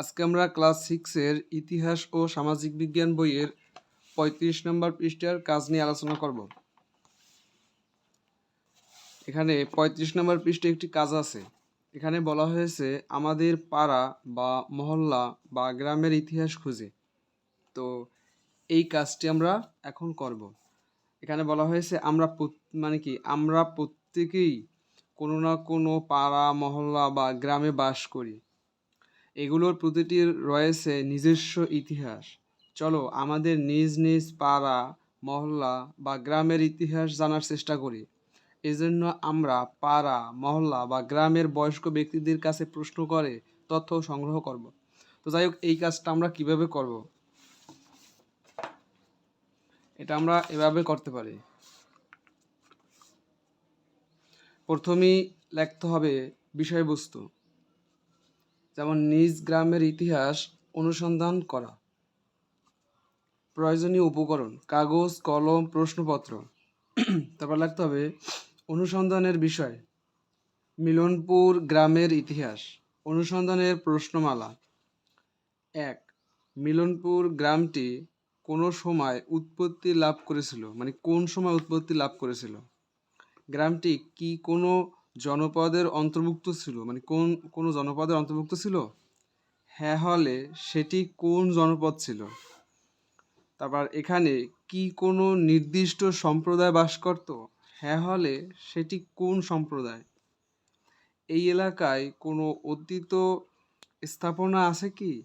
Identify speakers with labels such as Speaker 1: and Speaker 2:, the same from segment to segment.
Speaker 1: আজকে আমরা ক্লাস সিক্সের ইতিহাস ও সামাজিক বিজ্ঞান বইয়ের পঁয়ত্রিশ নম্বর পৃষ্ঠার কাজ নিয়ে আলোচনা করব। এখানে পঁয়ত্রিশ নম্বর পৃষ্ঠে একটি কাজ আছে। এখানে বলা হয়েছে, আমাদের পাড়া বা মহল্লা বা গ্রামের ইতিহাস খুঁজে। তো এই কাজটি আমরা এখন করব। এখানে বলা হয়েছে, আমরা মানে কি, আমরা প্রত্যেকেই কোনো না কোনো পাড়া, মহল্লা বা গ্রামে বাস করি। এগুলোর প্রতিটির রয়েছে নিজস্ব ইতিহাস। চলো আমাদের নিজ নিজ পাড়া, মহল্লা বা গ্রামের ইতিহাস জানার চেষ্টা করি। এজন্য আমরা পাড়া, মহল্লা বা গ্রামের বয়স্ক ব্যক্তিদের কাছে প্রশ্ন করে তথ্য সংগ্রহ করব। তো যাই হোক, এই কাজটা আমরা কীভাবে করব? এটা আমরা এভাবে করতে পারি। প্রথমেই লিখতে হবে বিষয়বস্তু। যেমন নিজ গ্রামের ইতিহাস অনুসন্ধান করা। প্রয়োজনীয় উপকরণ, কাগজ, কলম, প্রশ্নপত্র। তারপর লাগতে হবে, অনুসন্ধানের বিষয়। মিলনপুর গ্রামের ইতিহাস, অনুসন্ধানের প্রশ্নমালা। এক, মিলনপুর গ্রামটি কোনো সময় উৎপত্তি লাভ করেছিল? মানে কোন সময় উৎপত্তি লাভ করেছিল? গ্রামটি কি কোনো জনপদের অন্তর্ভুক্ত ছিল? মানে কোন, কোনো জনপদের অন্তর্ভুক্ত ছিল? হ্যাঁ হলে সেটি কোন জনপদ ছিল? তারপর এখানে কি কোনো নির্দিষ্ট সম্প্রদায় বাস করত? হ্যাঁ হলে সেটি কোন সম্প্রদায়? এই এলাকায় কোনো অতীত স্থাপনা আছে কি?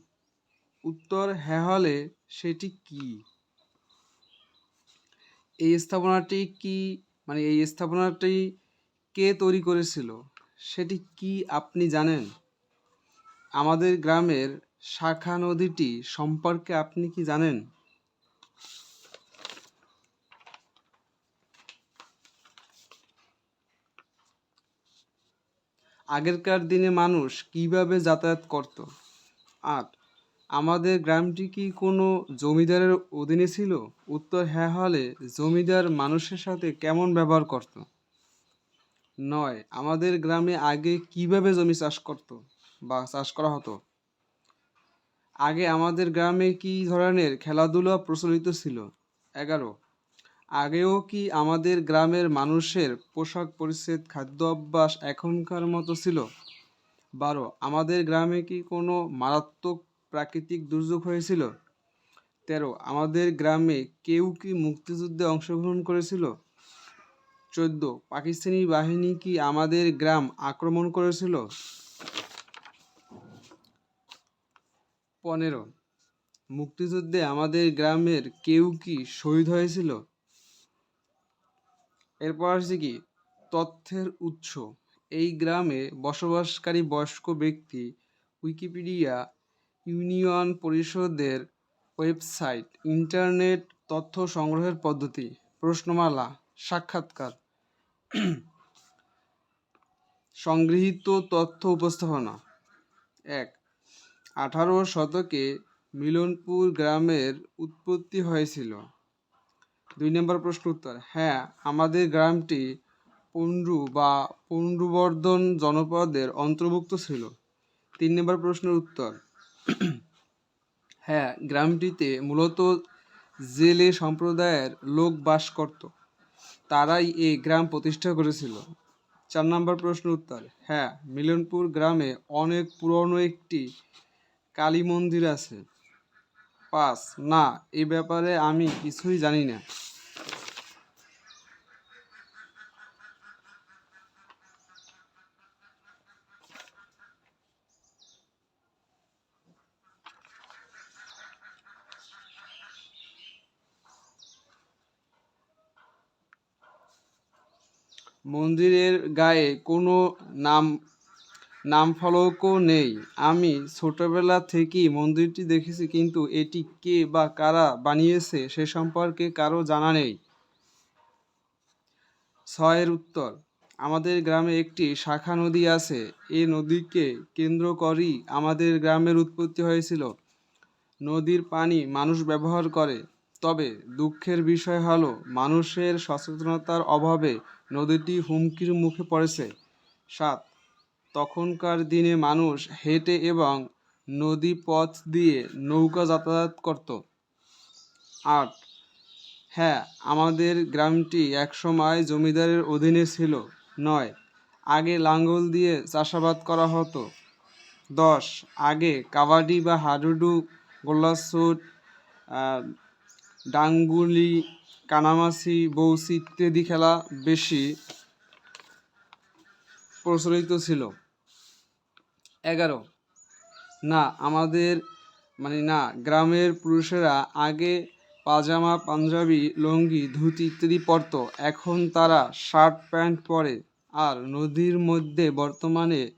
Speaker 1: উত্তর হ্যাঁ হলে সেটি কি? এই স্থাপনাটি কি? মানে এই স্থাপনাটি কে তৈরি করেছিল, সেটি কি আপনি জানেন? আমাদের গ্রামের শাখা নদীটি সম্পর্কে আপনি কি জানেন? আগেরকার দিনে মানুষ কীভাবে যাতায়াত করত? আট, আমাদের গ্রামটি কি কোনো জমিদারের অধীনে ছিল? উত্তর হ্যাঁ হলে জমিদার মানুষের সাথে কেমন ব্যবহার করত? নয়, আমাদের গ্রামে আগে কীভাবে জমি চাষ করত বা চাষ করা হতো? আগে আমাদের গ্রামে কি ধরনের খেলাধুলা প্রচলিত ছিল? এগারো, আগেও কি আমাদের গ্রামের মানুষের পোশাক পরিচ্ছেদ, খাদ্য অভ্যাস এখনকার মতো ছিল? বারো, আমাদের গ্রামে কি কোনো মারাত্মক প্রাকৃতিক দুর্যোগ হয়েছিল? তেরো, আমাদের গ্রামে কেউ কি মুক্তিযুদ্ধে অংশগ্রহণ করেছিল? চোদ্দ। পাকিস্তানি বাহিনী কি আমাদের গ্রাম আক্রমণ করেছিল? পনেরো। মুক্তিযুদ্ধে আমাদের গ্রামের কেউ কি শহীদ হয়েছিল? এরপর আসছে কি? তথ্যের উৎস। এই গ্রামে বসবাসকারী বয়স্ক ব্যক্তি উইকিপিডিয়া, ইউনিয়ন পরিষদের ওয়েবসাইট, ইন্টারনেট তথ্য সংগ্রহের পদ্ধতি, প্রশ্নমালা, সাক্ষাৎকার। সংগৃহীত তথ্য উপস্থাপনা। এক, আঠারো শতকে মিলনপুর গ্রামের উৎপত্তি হয়েছিল। দুই নম্বর প্রশ্ন উত্তর হ্যাঁ আমাদের গ্রামটি পণ্ডু বা পণ্ডুবর্ধন জনপদের অন্তর্ভুক্ত ছিল। তিন নম্বর প্রশ্নের উত্তর হ্যাঁ গ্রামটিতে মূলত জেলে সম্প্রদায়ের লোক বাস করত। তারাই এই গ্রাম প্রতিষ্ঠা করেছিল। চার নম্বর প্রশ্ন উত্তর হ্যাঁ মিলনপুর গ্রামে অনেক পুরনো একটি কালী মন্দির আছে। পাঁচ, না, এ ব্যাপারে আমি কিছুই জানি না। মন্দিরের গায়ে কোনো নাম নাম ফলকও নেই। আমি ছোটবেলা থেকেই মন্দিরটি দেখেছি, কিন্তু এটি কে বা কারা বানিয়েছে সে সম্পর্কে কারও জানা নেই। ছয়ের উত্তর, আমাদের গ্রামে একটি শাখা নদী আছে। এই নদীকে কেন্দ্র করেই আমাদের গ্রামের উৎপত্তি হয়েছিল। নদীর পানি মানুষ ব্যবহার করে। তবে দুঃখের বিষয় হলো, মানুষের সচেতনতার অভাবে নদীটি হুমকির মুখে পড়েছে। সাত, তখনকার দিনে মানুষ হেঁটে এবং নদী পথ দিয়ে নৌকা যাতায়াত করত। আট হ্যাঁ আমাদের গ্রামটি একসময় জমিদারের অধীনে ছিল। নয়, আগে লাঙ্গল দিয়ে চাষাবাদ করা হতো। দশ, আগে কাবাডি বা হাডুডু, গোল্লাছুট ডাঙ্গুলি, কানামাছি বৌসি ইত্যাদি খেলা বেশি প্রচলিত ছিল। এগারো। না, আমাদের মানে না, গ্রামের পুরুষেরা আগে পাজামা, পাঞ্জাবি, লুঙ্গি, ধুতি ইত্যাদি পরতো। এখন তারা শার্ট, প্যান্ট পরে। আর নদীর মধ্যে বর্তমানে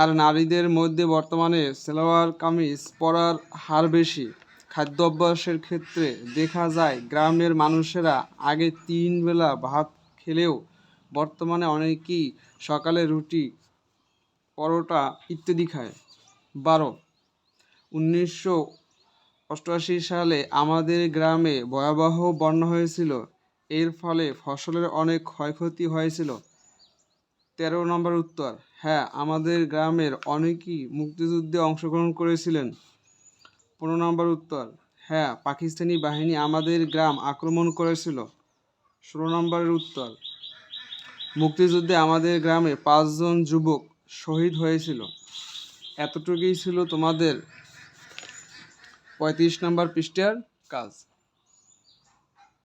Speaker 1: আর নারীদের মধ্যে বর্তমানে সালোয়ার কামিজ পরার হার বেশি। খাদ্য অভ্যাসের ক্ষেত্রে দেখা যায় গ্রামের মানুষেরা আগে তিন বেলা ভাত খেলেও বর্তমানে অনেকেই সকালে রুটি, পরোটা ইত্যাদি খায়। বারো, উনিশশো অষ্টআশি সালে আমাদের গ্রামে ভয়াবহ বন্যা হয়েছিল। এর ফলে ফসলের অনেক ক্ষয়ক্ষতি হয়েছিল। তেরো নম্বর উত্তর। হ্যাঁ আমাদের গ্রামের অনেকেই মুক্তিযুদ্ধে অংশগ্রহণ করেছিলেন। পনেরো নম্বর উত্তর। হ্যাঁ পাকিস্তানি বাহিনী আমাদের গ্রাম আক্রমণ করেছিল। ষোলো নম্বরের উত্তর। মুক্তিযুদ্ধে আমাদের গ্রামে পাঁচজন যুবক শহীদ হয়েছিল। এতটুকুই ছিল তোমাদের পঁয়ত্রিশ নম্বর পৃষ্ঠার কাজ।